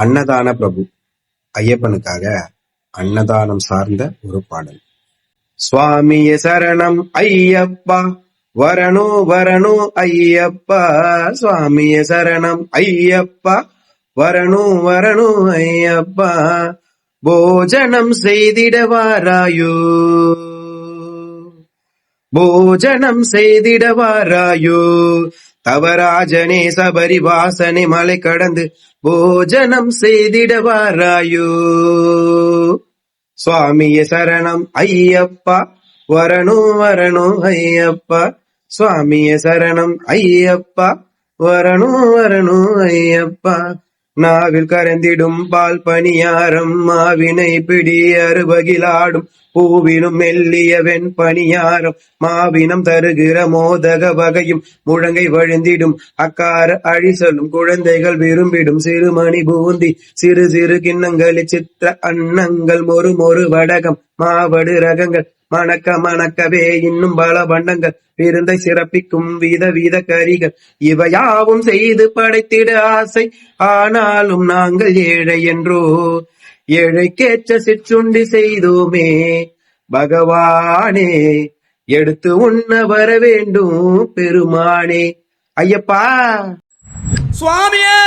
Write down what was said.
அன்னதான பிரபு ஐயப்பனுக்காக அன்னதானம் சார்ந்த ஒரு பாடல். சுவாமிய சரணம் ஐயப்பா வரணும் வரணும் ஐயப்பா. சுவாமிய சரணம் ஐயப்பா வரணும் வரணும் ஐயப்பா. போஜனம் செய்திடவாராயோ போஜனம் செய்திடவாராயோ தவராஜனே சபரி வாசனை மலை கடந்து போஜனம் செய்திடவாராயோ சுவாமிய சரணம் ஐயப்பா. வரணும் வரணும் ஐயப்பா. சுவாமிய சரணம் ஐயப்பா. வரணும் வரணும் ஐயப்பா. நாவில் கரந்திடும் பால் பணியாரம் மாவினை பிடி அறுபகிலாடும் பூவினும் மெல்லிய வெண் பணியாரம் மாவினம் தருகிற மோதக வகையும் முழங்கை வழிந்திடும். அக்கார அழிசலும் குழந்தைகள் விரும்பிடும் சிறுமணி பூந்தி சிறு சிறு கிண்ணங்களில் சித்திர அன்னங்கள் மொறு மொறு வடகம் மாவடு ரகங்கள் மணக்க மணக்கவே இன்னும் பல பண்டங்கள் விருந்தை சிறப்பிக்கும் வீத வீத கரிகள். இவையாவும் செய்து படைத்திட ஆசை. ஆனாலும் நாங்கள் ஏழை என்றோ. ஏழைக்கேற்ற சிற்றுண்டி செய்தோமே. பகவானே எடுத்து உண்ண வர வேண்டும் பெருமானே. ஐயப்பா! சுவாமியே!